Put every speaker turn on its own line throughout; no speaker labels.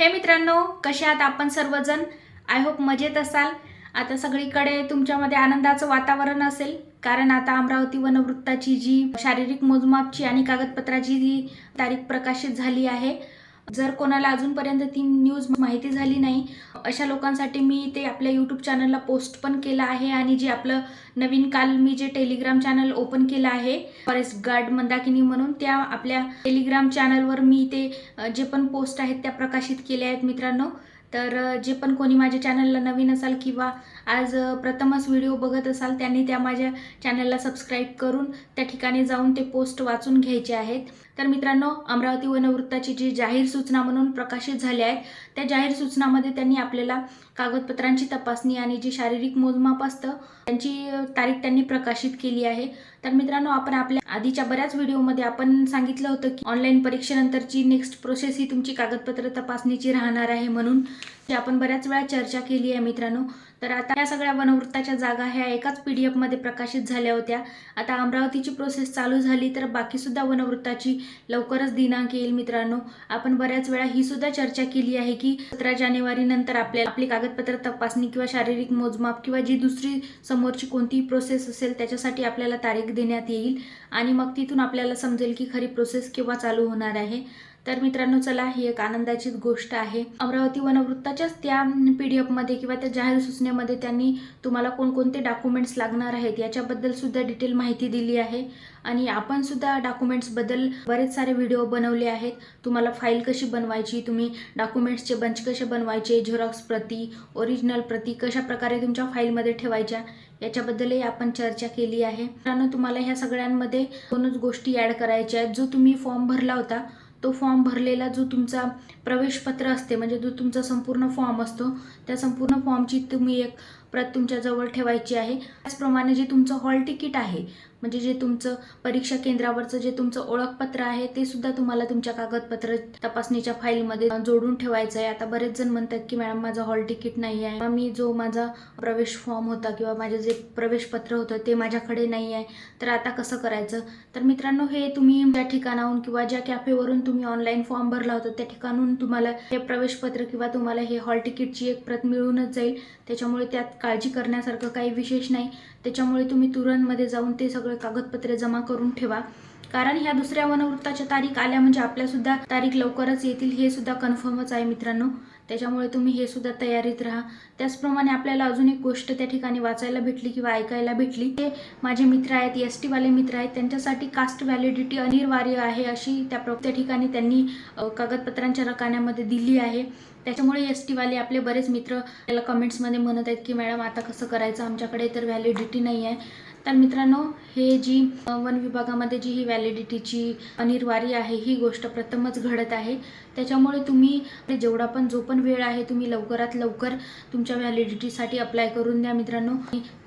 हे मित्रांनो कसे आहात आपण सर्वजण? आय होप मजेत असाल. आता सगळीकडे तुमच्यामध्ये आनंदाचं वातावरण असेल कारण आता अमरावती वनवृत्ताची जी शारीरिक मोजमापची आणि कागदपत्राची जी तारीख प्रकाशित झाली आहे जर कोणाला अजूनपर्यंत ती न्यूज माहिती झाली नाही अशा लोकांसाठी मी ते आपल्या यूट्यूब चॅनलला पोस्ट पण केलं आहे आणि जे आपलं नवीन काल मी जे टेलिग्राम चॅनल ओपन केलं आहे फॉरेस्ट गार्ड मंदाकिनी म्हणून त्या आपल्या टेलिग्राम चॅनलवर मी ते जे पण पोस्ट आहेत त्या प्रकाशित केल्या आहेत मित्रांनो. तर जे पण कोणी माझ्या चॅनलला नवीन असाल किंवा आज प्रथमच व्हिडिओ बघत असाल त्यांनी त्या माझ्या चॅनलला सबस्क्राईब करून त्या ठिकाणी जाऊन ते पोस्ट वाचून घ्यायचे आहेत. तर मित्रांनो अमरावती वनवृत्ताची जी जाहीर सूचना म्हणून प्रकाशित झाली आहेत त्या जाहीर सूचनामध्ये त्यांनी आपल्याला कागदपत्रांची तपासणी आणि जी शारीरिक मोजमाप असतं त्यांची तारीख त्यांनी प्रकाशित केली आहे. तर मित्रांनो आपण आपल्या आधीच्या बऱ्याच व्हिडिओमध्ये आपण सांगितलं होतं की ऑनलाईन परीक्षेनंतरची नेक्स्ट प्रोसेस ही तुमची कागदपत्र तपासणीची राहणार आहे म्हणून. ते आपण बऱ्याच वेळा चर्चा केली आहे मित्रांनो. तर आता या सगळ्या वनवृत्ताच्या जागा ह्या एकाच पी डी एफमध्ये प्रकाशित झाल्या होत्या. आता अमरावतीची प्रोसेस चालू झाली तर बाकीसुद्धा वनवृत्ताची लवकरच दिनांक येईल मित्रांनो. आपण बऱ्याच वेळा ही सुद्धा चर्चा केली आहे की सतरा जानेवारी नंतर आपल्याला आपली कागदपत्र तपासणी किंवा शारीरिक मोजमाप किंवा जी दुसरी समोरची कोणतीही प्रोसेस असेल त्याच्यासाठी आपल्याला तारीख देण्यात येईल. आणि मग तिथून आपल्याला समजेल की खरी प्रोसेस केव्हा चालू होणार आहे. तर मित्रांनो चला ही एक आनंदाचीच गोष्ट आहे. अमरावती वनवृत्ताच्याच त्या पी डी एफमध्ये किंवा त्या जाहीर सूचनेमध्ये त्यांनी तुम्हाला कोणकोणते डॉक्युमेंट्स लागणार आहेत याच्याबद्दल सुद्धा डिटेल माहिती दिली आहे. आणि आपण सुद्धा डॉक्युमेंट्सबद्दल बरेच सारे व्हिडिओ बनवले आहेत. तुम्हाला फाईल कशी बनवायची तुम्ही डॉक्युमेंट्सचे बंच कसे बनवायचे झेरॉक्स प्रती ओरिजिनल प्रती कशा प्रकारे तुमच्या फाईलमध्ये ठेवायच्या याच्याबद्दलही आपण चर्चा केली आहे. मित्रांनो तुम्हाला ह्या सगळ्यांमध्ये दोनच गोष्टी ॲड करायच्या आहेत. जो तुम्ही फॉर्म भरला होता तो फॉर्म भरलेला जो तुमचा प्रवेशपत्र असते म्हणजे जो तुमचा संपूर्ण फॉर्म असतो त्या संपूर्ण फॉर्मची तुम्ही एक प्रत तुमच्याजवळ ठेवायची आहे. त्याचप्रमाणे जे तुमचं हॉल तिकीट आहे म्हणजे जे तुमचं परीक्षा केंद्रावरचं जे तुमचं ओळखपत्र आहे ते सुद्धा तुम्हाला तुमच्या कागदपत्र तपासणीच्या फाईलमध्ये जोडून ठेवायचं आहे. आता बरेच जण म्हणतात की मॅडम माझं हॉल तिकीट नाही आहे. मी जो माझा प्रवेश फॉर्म होता किंवा माझे जे प्रवेशपत्र होतं ते माझ्याकडे नाही आहे. तर आता कसं करायचं? तर मित्रांनो हे तुम्ही ज्या ठिकाणाहून किंवा ज्या कॅफेवरून तुम्ही ऑनलाईन फॉर्म भरला होता त्या ठिकाणून तुम्हाला हे प्रवेशपत्र किंवा तुम्हाला हे हॉल तिकीटची एक प्रत मिळूनच जाईल. त्याच्यामुळे त्यात काळजी करण्यासारखं काही विशेष नाही. त्याच्यामुळे तुम्ही तुरंतमध्ये जाऊन ते सगळे कागदपत्रे जमा करून ठेवा. कारण ह्या दुसऱ्या वनवृत्ताच्या तारीख आल्या म्हणजे आपल्यासुद्धा तारीख लवकरच येतील हे सुद्धा कन्फर्मच आहे मित्रांनो. त्याच्यामुळे तुम्ही हे सुद्धा तयारीत राहा. त्याचप्रमाणे आपल्याला अजून एक गोष्ट त्या ठिकाणी वाचायला भेटली किंवा ऐकायला भेटली. ते माझे मित्र आहेत एस टीवाले मित्र आहेत. त्यांच्यासाठी कास्ट व्हॅलिडिटी अनिवार्य आहे अशी त्या प्र त्या ठिकाणी त्यांनी कागदपत्रांच्या रकान्यामध्ये दिली आहे. त्याच्यामुळे एस टीवाले आपले बरेच मित्र त्याला कमेंट्समध्ये म्हणत आहेत की मॅडम आता कसं करायचं? आमच्याकडे तर व्हॅलिडिटी नाही आहे. तर मित्रांनो हे जी वन विभागामध्ये जी ही व्हॅलिडिटीची अनिवार्य आहे ही गोष्ट प्रथमच घडत आहे. त्याच्यामुळे तुम्ही म्हणजे जेवढा पण जो पण वेळ आहे तुम्ही लवकरात लवकर तुमच्या व्हॅलिडिटीसाठी अप्लाय करून द्या मित्रांनो.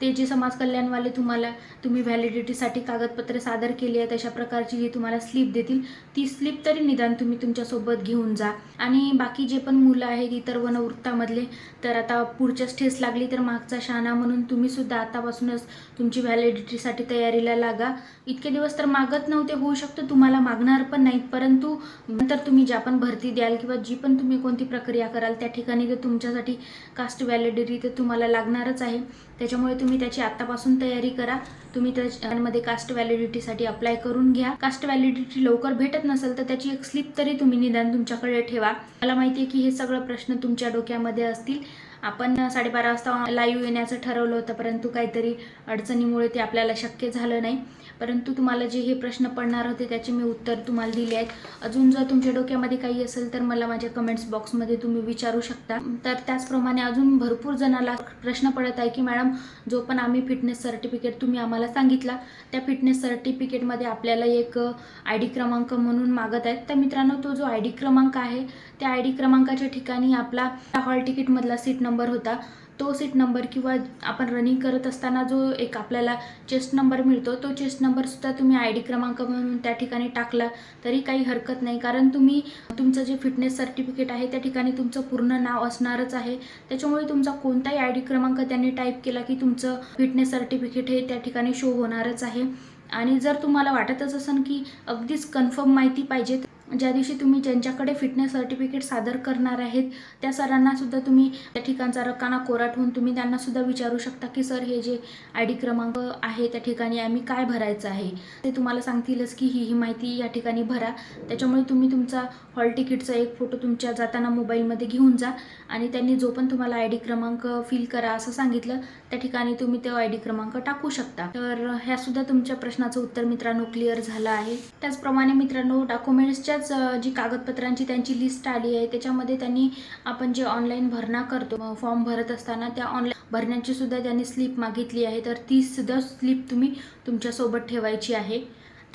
ते जे समाज कल्याणवाले तुम्हाला तुम्ही व्हॅलिडिटीसाठी कागदपत्रे सादर केली आहेत अशा प्रकारची जी तुम्हाला स्लिप देतील. ती स्लिप तरी निदान तुम्ही तुमच्यासोबत घेऊन जा. आणि बाकी जे पण मुलं आहेत इतर वनवृत्तामधले तर आता पुढच्याच ठेस लागली तर मागचा शहाणा म्हणून तुम्ही सुद्धा आतापासूनच तुमची व्हॅलि व्हॅलिडिटीसाठी तयारीला लागा. इतके दिवस तर मागत नव्हते होऊ शकतं तुम्हाला मागणार पण नाहीत. परंतु नंतर तुम्ही ज्या पण भरती द्याल किंवा जी पण तुम्ही कोणती प्रक्रिया कराल त्या ठिकाणी तर तुमच्यासाठी कास्ट व्हॅलिडिटी तर तुम्हाला लागणारच आहे. त्याच्यामुळे तुम्ही त्याची आत्तापासून तयारी करा. तुम्ही त्यामध्ये कास्ट व्हॅलिडिटीसाठी अप्लाय करून घ्या. कास्ट व्हॅलिडिटी लवकर भेटत नसेल तर त्याची एक स्लिप तरी तुम्ही निदान तुमच्याकडे ठेवा. मला माहिती आहे की हे सगळं प्रश्न तुमच्या डोक्यामध्ये असतील. आपण साडेबारा वाजता लाईव्ह येण्याचं ठरवलं होतं परंतु काहीतरी अडचणीमुळे ते आपल्याला शक्य झालं नाही. परंतु तुम्हाला जे हे प्रश्न पडणार होते त्याचे मी उत्तर तुम्हाला दिले आहेत. अजून जर तुमच्या डोक्यामध्ये काही असेल तर मला माझ्या कमेंट्स बॉक्समध्ये तुम्ही विचारू शकता. तर त्याचप्रमाणे अजून भरपूर जणाला प्रश्न पडत आहे की मॅडम जो पण आम्ही फिटनेस सर्टिफिकेट तुम्ही आम्हाला सांगितला त्या फिटनेस सर्टिफिकेटमध्ये आपल्याला एक आय डी क्रमांक म्हणून मागत आहेत. तर मित्रांनो तो जो आय डी क्रमांक आहे त्या आय डी क्रमांकाच्या ठिकाणी आपला हॉल तिकीटमधला सीट नंबर होता. तो सीट नंबर किंवा आपण रनिंग करत असताना जो एक आपल्याला चेस्ट नंबर मिळतो तो चेस्ट नंबरसुद्धा तुम्ही आय डी क्रमांक म्हणून त्या ठिकाणी टाकला तरी काही हरकत नाही. कारण तुम्ही तुमचं जे फिटनेस सर्टिफिकेट आहे त्या ठिकाणी तुमचं पूर्ण नाव असणारच आहे. त्याच्यामुळे तुमचा कोणताही आय डी क्रमांक त्यांनी टाईप केला की तुमचं फिटनेस सर्टिफिकेट हे त्या ठिकाणी शो होणारच आहे. आणि जर तुम्हाला वाटतच असेल की अगदीच कन्फर्म माहिती पाहिजे ज्या दिवशी तुम्ही ज्यांच्याकडे फिटनेस सर्टिफिकेट सादर करणार आहेत त्या सरांना सुद्धा तुम्ही त्या ठिकाणचा रकाना कोरा ठेवून तुम्ही त्यांना सुद्धा विचारू शकता की सर हे जे आय डी क्रमांक आहे त्या ठिकाणी आम्ही काय भरायचं आहे? ते तुम्हाला सांगतीलच की ही ही माहिती या ठिकाणी भरा. त्याच्यामुळे तुम्ही तुमचा हॉल तिकीटचा एक फोटो तुमच्या जाताना मोबाईलमध्ये घेऊन जा आणि त्यांनी जो पण तुम्हाला आय डी क्रमांक फिल करा असं सांगितलं त्या ठिकाणी तुम्ही तो आय डी क्रमांक टाकू शकता. तर ह्यासुद्धा तुमच्या प्रश्नाचं उत्तर मित्रांनो क्लिअर झालं आहे. त्याचप्रमाणे मित्रांनो डॉक्युमेंट्सच्या अं, जी कागदपत्रांची त्यांची लिस्ट आली आहे त्याच्यामध्ये त्यांनी आपण जे ऑनलाईन भरणा करतो फॉर्म भरत असताना त्या ऑनलाईन भरण्याची सुद्धा त्यांनी स्लिप मागितली आहे. तर ती सुद्धा स्लिप तुम्ही तुमच्यासोबत ठेवायची आहे.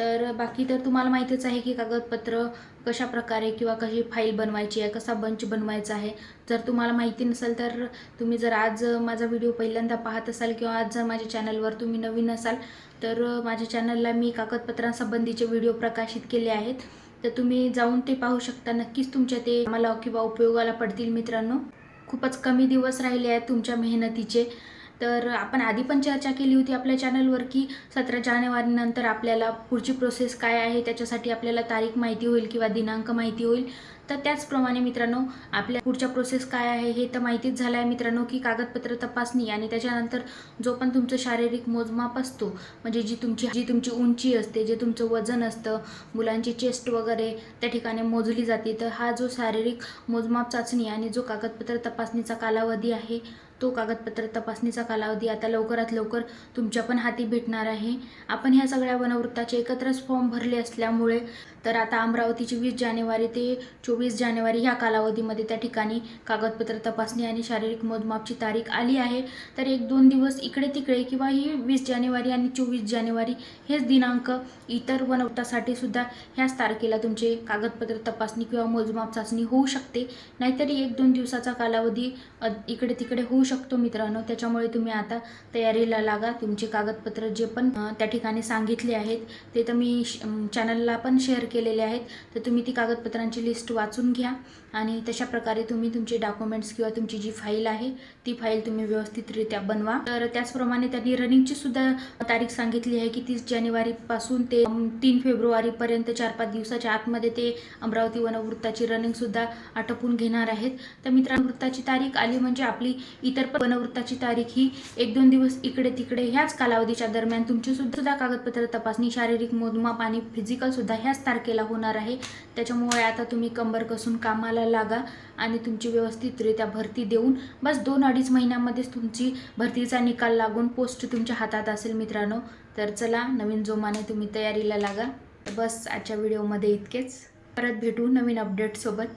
तर बाकी तर तुम्हाला माहितीच आहे की कागदपत्र कशा प्रकारे किंवा कशी फाईल बनवायची आहे कसा बंच बनवायचा आहे. जर तुम्हाला माहिती नसेल तर तुम्ही जर आज माझा व्हिडिओ पहिल्यांदा पाहत असाल किंवा आज जर माझ्या चॅनलवर तुम्ही नवीन असाल तर माझ्या चॅनलला मी कागदपत्रांसंबंधीचे व्हिडिओ प्रकाशित केले आहेत. तर तुम्ही जाऊन ते पाहू शकता. नक्कीच तुमच्या ते मला किंवा उपयोगाला पडतील मित्रांनो. खूपच कमी दिवस राहिले आहेत तुमच्या मेहनतीचे. तर आपण आधी पण चर्चा केली होती आपल्या चॅनलवर की सतरा जानेवारीनंतर आपल्याला पुढची प्रोसेस काय आहे? त्याच्यासाठी आपल्याला तारीख माहिती होईल किंवा दिनांक माहिती होईल. तर त्याचप्रमाणे मित्रांनो आपल्या पुढच्या प्रोसेस काय आहे हे तर माहितीच झालं आहे मित्रांनो की कागदपत्र तपासणी आणि त्याच्यानंतर जो पण तुमचं शारीरिक मोजमाप असतो म्हणजे जी तुमची जी तुमची उंची असते जे तुमचं वजन असतं मुलांची चेस्ट वगैरे त्या ठिकाणी मोजली जाते तर हा जो शारीरिक मोजमाप चाचणी आणि जो कागदपत्र तपासणीचा कालावधी आहे तो कागदपत्र तपासणीचा कालावधी आता लवकरात लवकर तुमच्या पण हाती भेटणार आहे. आपण ह्या सगळ्या वनवृत्ताचे एकत्रच फॉर्म भरले असल्यामुळे तर आता अमरावतीची वीस जानेवारी ते चोवीस जानेवारी ह्या कालावधीमध्ये त्या ठिकाणी कागदपत्र तपासणी आणि शारीरिक मोजमापची तारीख आली आहे. तर एक दोन दिवस इकडे तिकडे किंवा ही वीस जानेवारी आणि चोवीस जानेवारी हेच दिनांक इतर वनवटासाठी सुद्धा ह्याच तारखेला तुमचे कागदपत्र तपासणी किंवा मोजमाप चाचणी होऊ शकते. नाहीतरी एक दोन दिवसाचा कालावधी इकडे तिकडे होऊ शकतो मित्रांनो. त्याच्यामुळे तुम्ही आता तयारीला लागा. तुमचे कागदपत्र जे पण त्या ठिकाणी सांगितले आहेत ते तर मी चॅनलला पण शेअर केलेले आहेत तर तुम्ही ती कागदपत्रांची लिस्ट वाचून घ्या आणि तशा प्रकारे तुम्ही तुमचे डॉक्युमेंट्स किंवा तुमची जी फाईल आहे ती फाईल तुम्ही व्यवस्थितरित्या बनवा. तर त्याचप्रमाणे त्यांनी रनिंगची सुद्धा तारीख सांगितली आहे की तीस जानेवारीपासून ते तीन फेब्रुवारीपर्यंत चार पाच दिवसाच्या आतमध्ये ते अमरावती वनवृत्ताची रनिंगसुद्धा आटोपून घेणार आहेत. तर मित्रांनो वृत्ताची तारीख आली म्हणजे आपली इतर पण वनवृत्ताची तारीख ही एक दोन दिवस इकडे तिकडे ह्याच कालावधीच्या दरम्यान तुमची सुद्धा कागदपत्र तपासणी शारीरिक मोजमाप आणि फिजिकल सुद्धा ह्याच तारखेला होणार आहे. त्याच्यामुळे आता तुम्ही कंबर कसून कामाला लागा आणि तुमची व्यवस्थितरित्या भरती देऊन बस दोन अडीच महिन्यामध्येच तुमची भरतीचा निकाल लागून पोस्ट तुमच्या हातात असेल मित्रांनो. तर चला नवीन जोमाने तुम्ही तयारीला लागा. बस आजच्या व्हिडिओमध्ये इतकेच. परत भेटू नवीन अपडेटसोबत